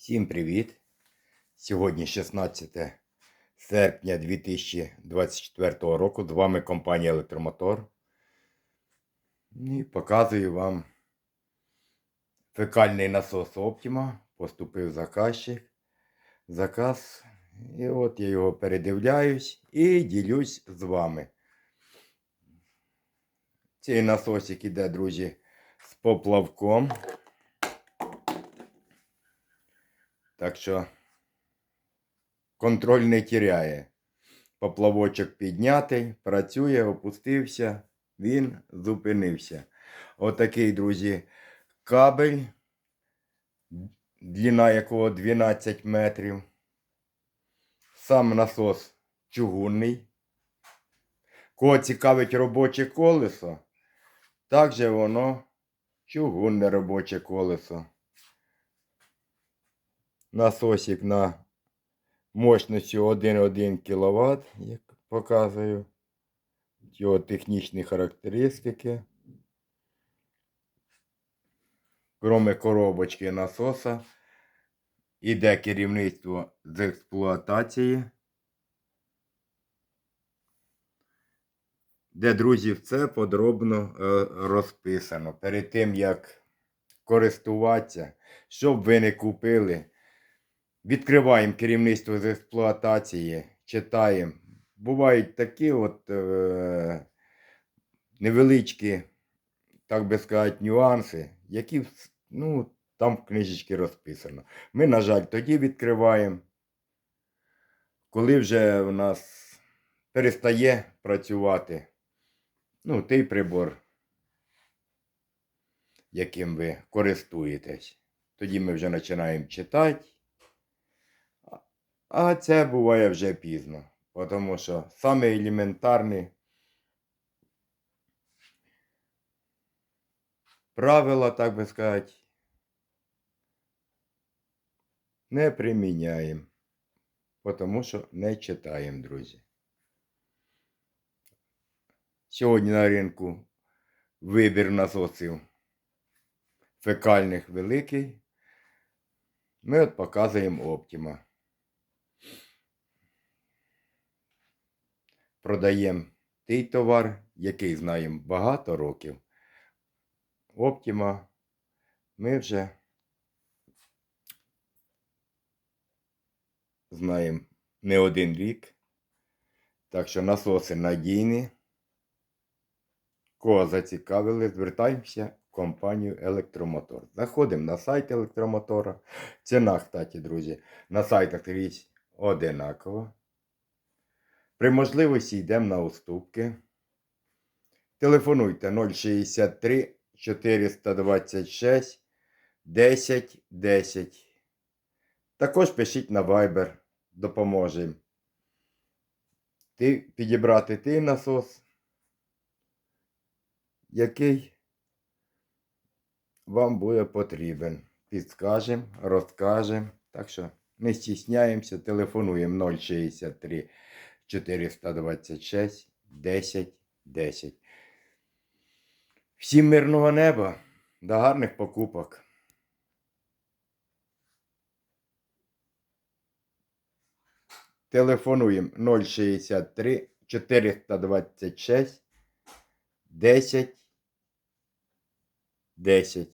Всім привіт! Сьогодні 16 серпня 2024 року. З вами компанія Електромотор. І показую вам фекальний насос Optima. Поступив заказчик. Заказ. І от я його передивляюсь і ділюсь з вами. Цей насосик іде, друзі, з поплавком. Так що контроль не тіряє. Поплавочок піднятий, працює, опустився, він зупинився. Отакий, друзі, кабель, длина якого 12 метрів. Сам насос чугунний. Кого цікавить робоче колесо, також воно чугунне робоче колесо насосик на мощністю 1,1 кВт, як показую. Його технічні характеристики. Кроме коробочки насоса, іде керівництво з експлуатації. Де, друзі, все подробно е, розписано. Перед тим, як користуватися, щоб ви не купили. Відкриваємо керівництво з експлуатації, читаємо. Бувають такі от е, невеличкі, так би сказати, нюанси, які ну, там в книжечці розписано. Ми, на жаль, тоді відкриваємо, коли вже у нас перестає працювати ну, той прибор, яким ви користуєтесь. Тоді ми вже починаємо читати. А це буває вже пізно. Тому що саме елементарні правила, так би сказати, не приміняємо. Тому що не читаємо, друзі. Сьогодні на ринку вибір насосів фекальних великий. Ми от показуємо Optima. Продаємо той товар, який знаємо багато років. Optima ми вже знаємо не один рік. Так що насоси надійні. Кого зацікавили, звертаємося в компанію Електромотор. Заходимо на сайт електромотора. Ціна, кстати, друзі, на сайтах річ одинакова. При можливості йдемо на уступки. Телефонуйте 063 426 10 10. Також пишіть на Viber, допоможемо. Ти, підібрати той насос, який вам буде потрібен. Підскажемо, розкажемо. Так що не стісняємося, телефонуємо 063 426 10 10. Всім мирного неба, до гарних покупок. Телефонуємо 063 426 10 10.